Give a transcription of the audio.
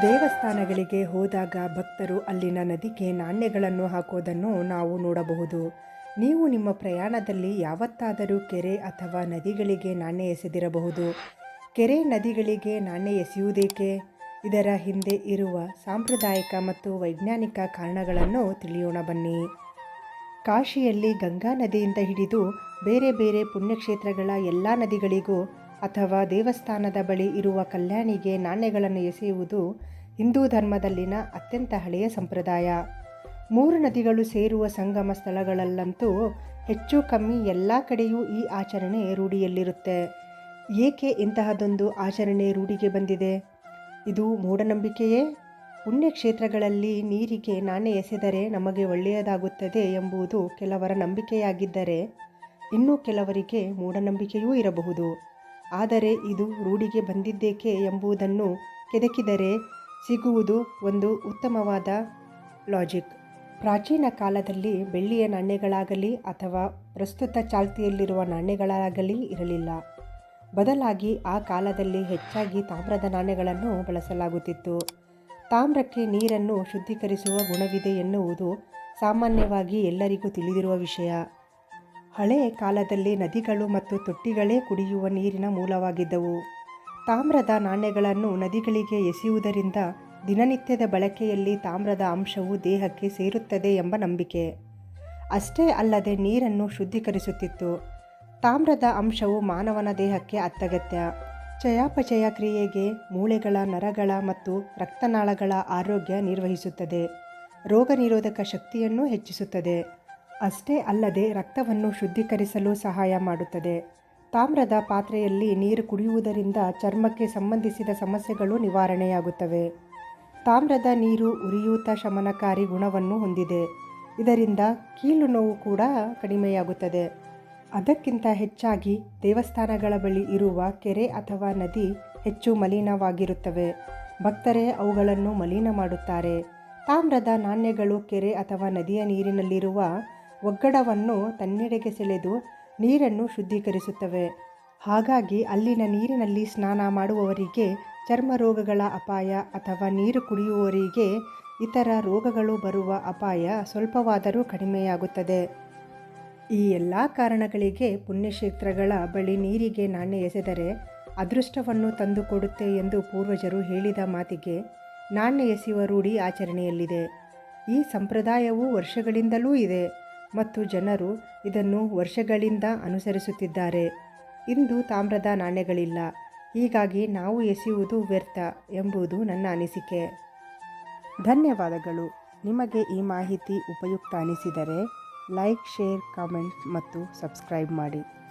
ದೇವಸ್ಥಾನಗಳಿಗೆ ಹೋದಾಗ ಭಕ್ತರು ಅಲ್ಲಿನ ನದಿಗೆ ನಾಣ್ಯಗಳನ್ನು ಹಾಕೋದನ್ನು ನಾವು ನೋಡಬಹುದು. ನೀವು ನಿಮ್ಮ ಪ್ರಯಾಣದಲ್ಲಿ ಯಾವತ್ತಾದರೂ ಕೆರೆ ಅಥವಾ ನದಿಗಳಿಗೆ ನಾಣ್ಯ ಎಸೆದಿರಬಹುದು. ಕೆರೆ ನದಿಗಳಿಗೆ ನಾಣ್ಯ ಎಸೆಯುವುದೇಕೆ? ಇದರ ಹಿಂದೆ ಇರುವ ಸಾಂಪ್ರದಾಯಿಕ ಮತ್ತು ವೈಜ್ಞಾನಿಕ ಕಾರಣಗಳನ್ನು ತಿಳಿಯೋಣ ಬನ್ನಿ. ಕಾಶಿಯಲ್ಲಿ ಗಂಗಾ ನದಿಯಿಂದ ಹಿಡಿದು ಬೇರೆ ಬೇರೆ ಪುಣ್ಯಕ್ಷೇತ್ರಗಳ ಎಲ್ಲ ನದಿಗಳಿಗೂ ಅಥವಾ ದೇವಸ್ಥಾನದ ಬಳಿ ಇರುವ ಕಲ್ಯಾಣಿಗೆ ನಾಣ್ಯಗಳನ್ನು ಎಸೆಯುವುದು ಹಿಂದೂ ಧರ್ಮದಲ್ಲಿನ ಅತ್ಯಂತ ಹಳೆಯ ಸಂಪ್ರದಾಯ. ಮೂರು ನದಿಗಳು ಸೇರುವ ಸಂಗಮ ಸ್ಥಳಗಳಲ್ಲಂತೂ ಹೆಚ್ಚು ಕಮ್ಮಿ ಎಲ್ಲ ಕಡೆಯೂ ಈ ಆಚರಣೆ ರೂಢಿಯಲ್ಲಿರುತ್ತೆ. ಏಕೆ ಇಂತಹದೊಂದು ಆಚರಣೆ ರೂಢಿಗೆ ಬಂದಿದೆ? ಇದು ಮೂಢನಂಬಿಕೆಯೇ? ಪುಣ್ಯಕ್ಷೇತ್ರಗಳಲ್ಲಿ ನೀರಿಗೆ ನಾಣ್ಯ ಎಸೆದರೆ ನಮಗೆ ಒಳ್ಳೆಯದಾಗುತ್ತದೆ ಎಂಬುದು ಕೆಲವರ ನಂಬಿಕೆಯಾಗಿದ್ದರೆ, ಇನ್ನು ಕೆಲವರಿಗೆ ಮೂಢನಂಬಿಕೆಯೂ ಇರಬಹುದು. ಆದರೆ ಇದು ರೂಢಿಗೆ ಬಂದಿದ್ದೇಕೆ ಎಂಬುದನ್ನು ಕೆದಕಿದರೆ ಸಿಗುವುದು ಒಂದು ಉತ್ತಮವಾದ ಲಾಜಿಕ್ ಪ್ರಾಚೀನ ಕಾಲದಲ್ಲಿ ಬೆಳ್ಳಿಯ ನಾಣ್ಯಗಳಾಗಲಿ ಅಥವಾ ಪ್ರಸ್ತುತ ಚಾಲ್ತಿಯಲ್ಲಿರುವ ನಾಣ್ಯಗಳಾಗಲಿ ಇರಲಿಲ್ಲ. ಬದಲಾಗಿ ಆ ಕಾಲದಲ್ಲಿ ಹೆಚ್ಚಾಗಿ ತಾಮ್ರದ ನಾಣ್ಯಗಳನ್ನು ಬಳಸಲಾಗುತ್ತಿತ್ತು. ತಾಮ್ರಕ್ಕೆ ನೀರನ್ನು ಶುದ್ಧೀಕರಿಸುವ ಗುಣವಿದೆ ಎನ್ನುವುದು ಸಾಮಾನ್ಯವಾಗಿ ಎಲ್ಲರಿಗೂ ತಿಳಿದಿರುವ ವಿಷಯ. ಹಳೆಯ ಕಾಲದಲ್ಲಿ ನದಿಗಳು ಮತ್ತು ತೊಟ್ಟಿಗಳೇ ಕುಡಿಯುವ ನೀರಿನ ಮೂಲವಾಗಿದ್ದವು. ತಾಮ್ರದ ನಾಣ್ಯಗಳನ್ನು ನದಿಗಳಿಗೆ ಎಸೆಯುವುದರಿಂದ ದಿನನಿತ್ಯದ ಬಳಕೆಯಲ್ಲಿ ತಾಮ್ರದ ಅಂಶವು ದೇಹಕ್ಕೆ ಸೇರುತ್ತದೆ ಎಂಬ ನಂಬಿಕೆ. ಅಷ್ಟೇ ಅಲ್ಲದೆ ನೀರನ್ನು ಶುದ್ಧೀಕರಿಸುತ್ತಿತ್ತು. ತಾಮ್ರದ ಅಂಶವು ಮಾನವನ ದೇಹಕ್ಕೆ ಅತ್ಯಗತ್ಯ ಚಯಾಪಚಯ ಕ್ರಿಯೆಗೆ ಮೂಳೆಗಳ, ನರಗಳ ಮತ್ತು ರಕ್ತನಾಳಗಳ ಆರೋಗ್ಯ ನಿರ್ವಹಿಸುತ್ತದೆ. ರೋಗ ನಿರೋಧಕ ಶಕ್ತಿಯನ್ನು ಹೆಚ್ಚಿಸುತ್ತದೆ. ಅಷ್ಟೇ ಅಲ್ಲದೆ ರಕ್ತವನ್ನು ಶುದ್ಧೀಕರಿಸಲು ಸಹಾಯ ಮಾಡುತ್ತದೆ. ತಾಮ್ರದ ಪಾತ್ರೆಯಲ್ಲಿ ನೀರು ಕುಡಿಯುವುದರಿಂದ ಚರ್ಮಕ್ಕೆ ಸಂಬಂಧಿಸಿದ ಸಮಸ್ಯೆಗಳು ನಿವಾರಣೆಯಾಗುತ್ತವೆ. ತಾಮ್ರದ ನೀರು ಉರಿಯೂತ ಶಮನಕಾರಿ ಗುಣವನ್ನು ಹೊಂದಿದೆ. ಇದರಿಂದ ಕೀಲು ನೋವು ಕೂಡ ಕಡಿಮೆಯಾಗುತ್ತದೆ. ಅದಕ್ಕಿಂತ ಹೆಚ್ಚಾಗಿ ದೇವಸ್ಥಾನಗಳ ಬಳಿ ಇರುವ ಕೆರೆ ಅಥವಾ ನದಿ ಹೆಚ್ಚು ಮಲಿನವಾಗಿರುತ್ತವೆ. ಭಕ್ತರೇ, ಅವುಗಳನ್ನು ಮಲಿನ ಮಾಡುತ್ತಾರೆ. ತಾಮ್ರದ ನಾಣ್ಯಗಳು ಕೆರೆ ಅಥವಾ ನದಿಯ ನೀರಿನಲ್ಲಿರುವ ಒಗ್ಗಡವನ್ನು ತನ್ನೆಡೆಗೆ ಸೆಳೆದು ನೀರನ್ನು ಶುದ್ಧೀಕರಿಸುತ್ತವೆ. ಹಾಗಾಗಿ ಅಲ್ಲಿನ ನೀರಿನಲ್ಲಿ ಸ್ನಾನ ಮಾಡುವವರಿಗೆ ಚರ್ಮ ರೋಗಗಳ ಅಪಾಯ ಅಥವಾ ನೀರು ಕುಡಿಯುವವರಿಗೆ ಇತರ ರೋಗಗಳು ಬರುವ ಅಪಾಯ ಸ್ವಲ್ಪವಾದರೂ ಕಡಿಮೆಯಾಗುತ್ತದೆ. ಈ ಎಲ್ಲ ಕಾರಣಗಳಿಗೆ ಪುಣ್ಯಕ್ಷೇತ್ರಗಳ ಬಳಿ ನೀರಿಗೆ ನಾಣ್ಯ ಎಸೆದರೆ ಅದೃಷ್ಟವನ್ನು ತಂದುಕೊಡುತ್ತೆ ಎಂದು ಪೂರ್ವಜರು ಹೇಳಿದ ಮಾತಿಗೆ ನಾಣ್ಯ ಎಸೆಯುವ ರೂಢಿ ಆಚರಣೆಯಲ್ಲಿದೆ. ಈ ಸಂಪ್ರದಾಯವು ವರ್ಷಗಳಿಂದಲೂ ಇದೆ. ಮತ್ತು ಜನರು ಇದನ್ನು ವರ್ಷಗಳಿಂದ ಅನುಸರಿಸುತ್ತಿದ್ದಾರೆ. ಇಂದು ತಾಮ್ರದ ನಾಣ್ಯಗಳಿಲ್ಲ. ಹೀಗಾಗಿ ನಾವು ಎಸೆಯುವುದು ವ್ಯರ್ಥ ಎಂಬುದು ನನ್ನ ಅನಿಸಿಕೆ. ಧನ್ಯವಾದಗಳು. ನಿಮಗೆ ಈ ಮಾಹಿತಿ ಉಪಯುಕ್ತ ಅನಿಸಿದರೆ ಲೈಕ್, ಶೇರ್ ಕಾಮೆಂಟ್ ಮತ್ತು ಸಬ್ಸ್ಕ್ರೈಬ್ ಮಾಡಿ.